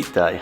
Witaj,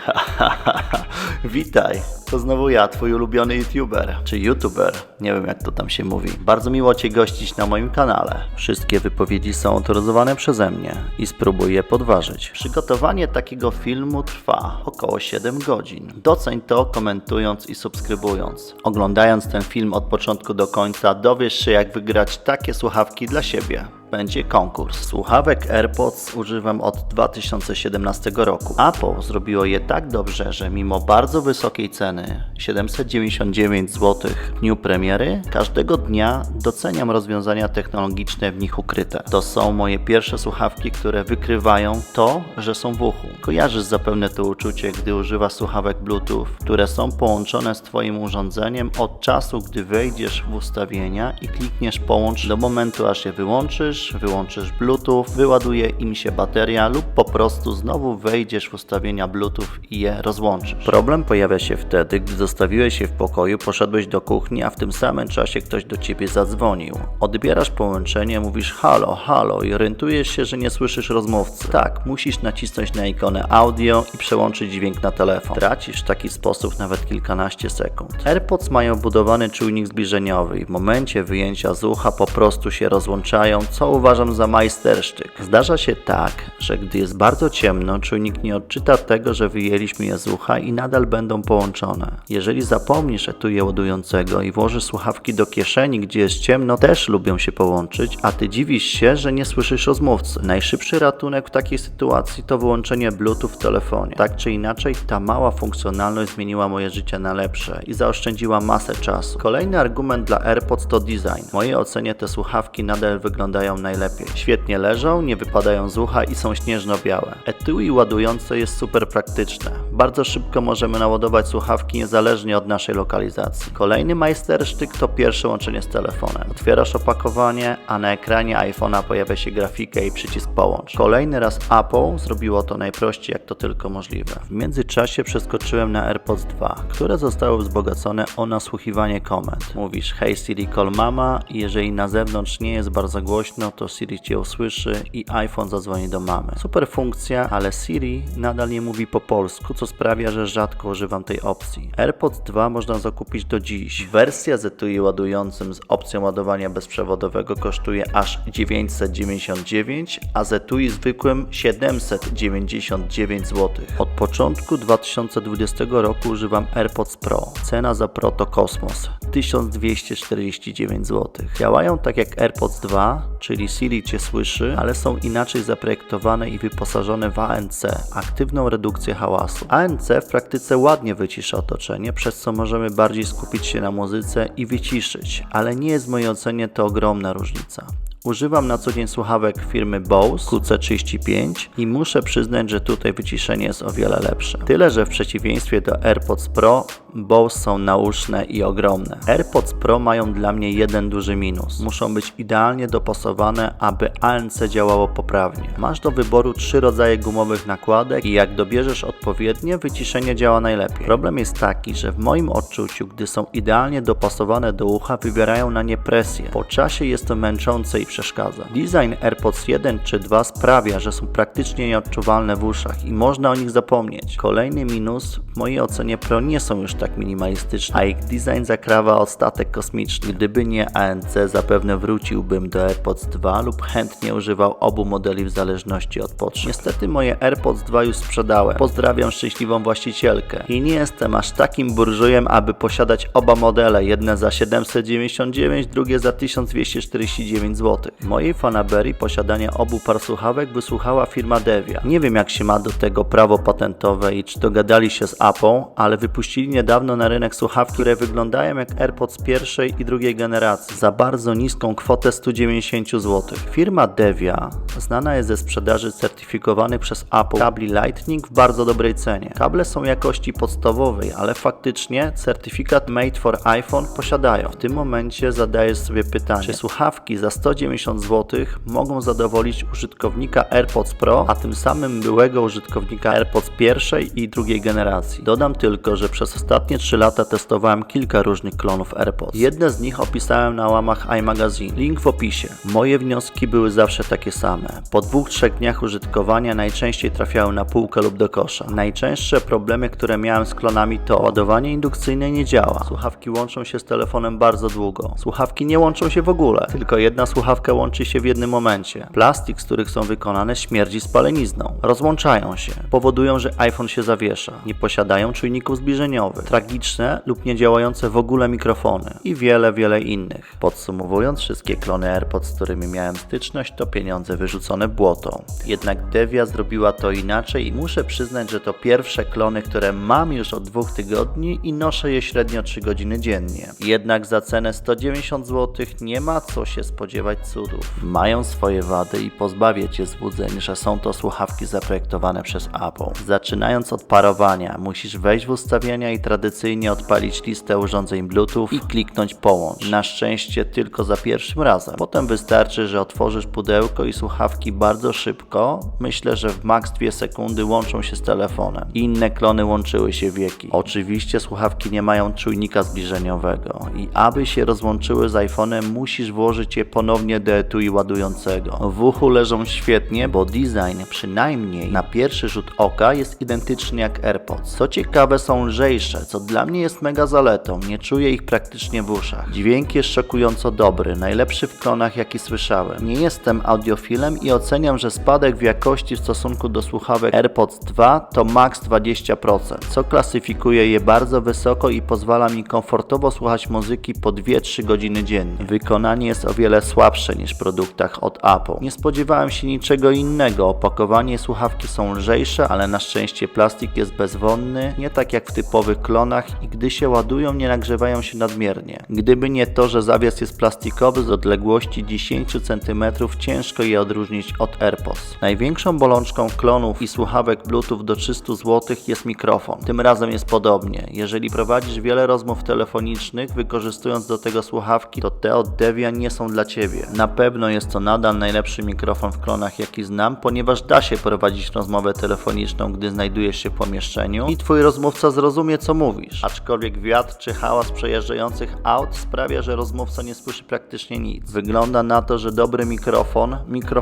witaj. To znowu ja, twój ulubiony youtuber, czy youtuber, nie wiem jak to tam się mówi. Bardzo miło Cię gościć na moim kanale. Wszystkie wypowiedzi są autoryzowane przeze mnie i spróbuję je podważyć. Przygotowanie takiego filmu trwa około 7 godzin. Doceń to komentując i subskrybując. Oglądając ten film od początku do końca dowiesz się jak wygrać takie słuchawki dla siebie będzie konkurs. Słuchawek AirPods używam od 2017 roku. Apple zrobiło je tak dobrze, że mimo bardzo wysokiej ceny 799 zł w dniu premiery, każdego dnia doceniam rozwiązania technologiczne w nich ukryte. To są moje pierwsze słuchawki, które wykrywają to, że są w uchu. Kojarzysz zapewne to uczucie, gdy używasz słuchawek Bluetooth, które są połączone z Twoim urządzeniem od czasu, gdy wejdziesz w ustawienia i klikniesz połącz do momentu, aż je wyłączysz, wyłączysz Bluetooth, wyładuje im się bateria lub po prostu znowu wejdziesz w ustawienia Bluetooth i je rozłączysz. Problem pojawia się wtedy, gdy zostawiłeś je w pokoju, poszedłeś do kuchni, a w tym samym czasie ktoś do ciebie zadzwonił. Odbierasz połączenie, mówisz halo, halo i orientujesz się, że nie słyszysz rozmówcy. Tak, musisz nacisnąć na ikonę audio i przełączyć dźwięk na telefon. Tracisz w taki sposób nawet kilkanaście sekund. AirPods mają budowany czujnik zbliżeniowy i w momencie wyjęcia z ucha po prostu się rozłączają, co uważam za majstersztyk. Zdarza się tak, że gdy jest bardzo ciemno, czujnik nie odczyta tego, że wyjęliśmy je z ucha i nadal będą połączone. Jeżeli zapomnisz etui ładującego i włożysz słuchawki do kieszeni, gdzie jest ciemno, też lubią się połączyć, a ty dziwisz się, że nie słyszysz rozmówcy. Najszybszy ratunek w takiej sytuacji to wyłączenie Bluetooth w telefonie. Tak czy inaczej, ta mała funkcjonalność zmieniła moje życie na lepsze i zaoszczędziła masę czasu. Kolejny argument dla AirPods to design. W mojej ocenie te słuchawki nadal wyglądają najlepiej. Świetnie leżą, nie wypadają z ucha i są śnieżno-białe. Etui ładujące jest super praktyczne. Bardzo szybko możemy naładować słuchawki niezależnie od naszej lokalizacji. Kolejny majstersztyk to pierwsze łączenie z telefonem. Otwierasz opakowanie, a na ekranie iPhone'a pojawia się grafika i przycisk połącz. Kolejny raz Apple zrobiło to najprościej jak to tylko możliwe. W międzyczasie przeskoczyłem na AirPods 2, które zostały wzbogacone o nasłuchiwanie komend. Mówisz Hey Siri call mama i jeżeli na zewnątrz nie jest bardzo głośno, to Siri Cię usłyszy i iPhone zadzwoni do mamy. Super funkcja, ale Siri nadal nie mówi po polsku, co sprawia, że rzadko używam tej opcji. AirPods 2 można zakupić do dziś. Wersja z etui ładującym z opcją ładowania bezprzewodowego kosztuje aż 999, a z etui zwykłym 799 zł. Od początku 2020 roku używam AirPods Pro. Cena za Pro to kosmos 1249 zł. Działają tak jak AirPods 2, czyli Siri Cię słyszy, ale są inaczej zaprojektowane i wyposażone w ANC, aktywną redukcję hałasu. ANC w praktyce ładnie wycisza otoczenie, przez co możemy bardziej skupić się na muzyce i wyciszyć, ale nie jest w mojej ocenie to ogromna różnica. Używam na co dzień słuchawek firmy Bose QC35 i muszę przyznać, że tutaj wyciszenie jest o wiele lepsze. Tyle, że w przeciwieństwie do AirPods Pro, Bose są nauszne i ogromne. AirPods Pro mają dla mnie jeden duży minus. Muszą być idealnie dopasowane, aby ANC działało poprawnie. Masz do wyboru trzy rodzaje gumowych nakładek i jak dobierzesz odpowiednie, wyciszenie działa najlepiej. Problem jest taki, że w moim odczuciu, gdy są idealnie dopasowane do ucha, wywierają na nie presję. Po czasie jest to męczące i przeszkadza. Design AirPods 1 czy 2 sprawia, że są praktycznie nieodczuwalne w uszach i można o nich zapomnieć. Kolejny minus, w mojej ocenie Pro nie są już tak minimalistyczne, a ich design zakrawa o statek kosmiczny. Gdyby nie ANC, zapewne wróciłbym do AirPods 2 lub chętnie używał obu modeli w zależności od potrzeb. Niestety moje AirPods 2 już sprzedałem. Pozdrawiam szczęśliwą właścicielkę. I nie jestem aż takim burżujem, aby posiadać oba modele, jedne za 799, drugie za 1249 zł. Mojej fanaberii posiadanie obu par słuchawek wysłuchała firma Devia. Nie wiem jak się ma do tego prawo patentowe i czy dogadali się z Apple, ale wypuścili niedawno na rynek słuchawki, które wyglądają jak AirPods pierwszej i drugiej generacji za bardzo niską kwotę 190 zł. Firma Devia znana jest ze sprzedaży certyfikowanych przez Apple kabli Lightning w bardzo dobrej cenie. Kable są jakości podstawowej, ale faktycznie certyfikat Made for iPhone posiadają. W tym momencie zadajesz sobie pytanie, czy słuchawki za 190 zł mogą zadowolić użytkownika AirPods Pro, a tym samym byłego użytkownika AirPods pierwszej i drugiej generacji. Dodam tylko, że przez ostatnie 3 lata testowałem kilka różnych klonów AirPods. Jedne z nich opisałem na łamach iMagazine. Link w opisie. Moje wnioski były zawsze takie same. Po dwóch, trzech dniach użytkowania najczęściej trafiały na półkę lub do kosza. Najczęstsze problemy, które miałem z klonami to ładowanie indukcyjne nie działa. Słuchawki łączą się z telefonem bardzo długo. Słuchawki nie łączą się w ogóle. Tylko jedna słuchawka łączy się w jednym momencie. Plastik, z których są wykonane śmierdzi spalenizną. Rozłączają się. Powodują, że iPhone się zawiesza. Nie posiadają czujników zbliżeniowych. Tragiczne lub niedziałające w ogóle mikrofony. I wiele, wiele innych. Podsumowując, wszystkie klony AirPods, z którymi miałem styczność, to pieniądze wyrzucone w błoto. Jednak Devia zrobiła to inaczej i muszę przyznać, że to pierwsze klony, które mam już od dwóch tygodni i noszę je średnio 3 godziny dziennie. Jednak za cenę 190 zł nie ma co się spodziewać cudów. Mają swoje wady i pozbawię Cię złudzeń, że są to słuchawki zaprojektowane przez Apple. Zaczynając od parowania, musisz wejść w ustawienia i tradycyjnie odpalić listę urządzeń Bluetooth i kliknąć połącz. Na szczęście tylko za pierwszym razem. Potem wystarczy, że otworzysz pudełko i słuchawki bardzo szybko, myślę, że w maks 2 sekundy łączą się z telefonem. Inne klony łączyły się wieki. Oczywiście słuchawki nie mają czujnika zbliżeniowego i aby się rozłączyły z iPhone'em, musisz włożyć je ponownie do etui ładującego. W uchu leżą świetnie, bo design przynajmniej na pierwszy rzut oka jest identyczny jak AirPods. Co ciekawe są lżejsze, co dla mnie jest mega zaletą, nie czuję ich praktycznie w uszach. Dźwięk jest szokująco dobry, najlepszy w klonach jaki słyszałem. Nie jestem audiofilem i oceniam, że spadek w jakości w stosunku do słuchawek AirPods 2 to max 20%, co klasyfikuje je bardzo wysoko i pozwala mi komfortowo słuchać muzyki po 2-3 godziny dziennie. Wykonanie jest o wiele słabsze niż w produktach od Apple. Nie spodziewałem się niczego innego, opakowanie słuchawki są lżejsze, ale na szczęście plastik jest bezwonny, nie tak jak w typowych klonach i gdy się ładują nie nagrzewają się nadmiernie. Gdyby nie to, że zawias jest plastikowy z odległości 10 cm ciężko je odróżnić od AirPods. Największą bolączką klonów i słuchawek Bluetooth do 300 zł jest mikrofon. Tym razem jest podobnie. Jeżeli prowadzisz wiele rozmów telefonicznych, wykorzystując do tego słuchawki, to te od Devian nie są dla Ciebie. Na pewno jest to nadal najlepszy mikrofon w klonach jaki znam, ponieważ da się prowadzić rozmowę telefoniczną, gdy znajdujesz się w pomieszczeniu i Twój rozmówca zrozumie co mówisz. Aczkolwiek wiatr czy hałas przejeżdżających aut sprawia, że rozmówca nie słyszy praktycznie nic. Wygląda na to, że dobry mikrofon,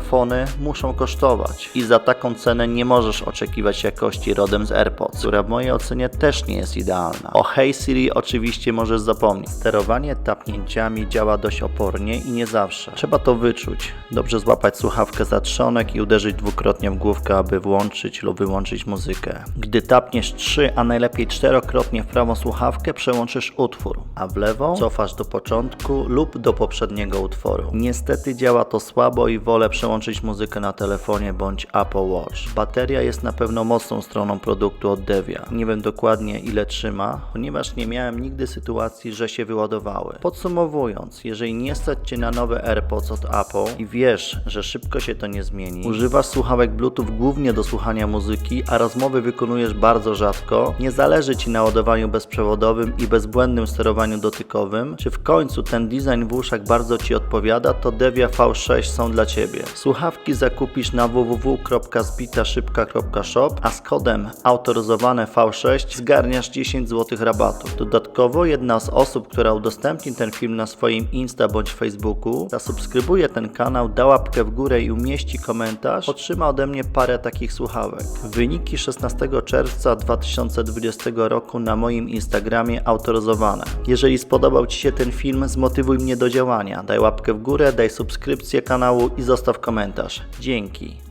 mikrofony muszą kosztować i za taką cenę nie możesz oczekiwać jakości rodem z AirPods, która w mojej ocenie też nie jest idealna. O Hey Siri oczywiście możesz zapomnieć. Sterowanie tapnięciami działa dość opornie i nie zawsze. Trzeba to wyczuć. Dobrze złapać słuchawkę za trzonek i uderzyć dwukrotnie w główkę, aby włączyć lub wyłączyć muzykę. Gdy tapniesz trzy, a najlepiej czterokrotnie w prawą słuchawkę, przełączysz utwór, a w lewą cofasz do początku lub do poprzedniego utworu. Niestety działa to słabo i wolę przełączyć muzykę na telefonie bądź Apple Watch. Bateria jest na pewno mocną stroną produktu od Devia. Nie wiem dokładnie ile trzyma, ponieważ nie miałem nigdy sytuacji, że się wyładowały. Podsumowując, jeżeli nie stać Cię na nowe AirPods od Apple i wiesz, że szybko się to nie zmieni, używasz słuchawek Bluetooth głównie do słuchania muzyki, a rozmowy wykonujesz bardzo rzadko, nie zależy Ci na ładowaniu bezprzewodowym i bezbłędnym sterowaniu dotykowym, czy w końcu ten design w uszach bardzo Ci odpowiada, to Devia V6 są dla Ciebie. Słuchawki zakupisz na www.zbitaszybka.shop, a z kodem autoryzowane V6 zgarniasz 10 zł rabatu. Dodatkowo jedna z osób, która udostępni ten film na swoim Insta bądź Facebooku, zasubskrybuje ten kanał, da łapkę w górę i umieści komentarz, otrzyma ode mnie parę takich słuchawek. Wyniki 16 czerwca 2020 roku na moim Instagramie autoryzowane. Jeżeli spodobał Ci się ten film, zmotywuj mnie do działania. Daj łapkę w górę, daj subskrypcję kanału i zostaw komentarz. Dzięki.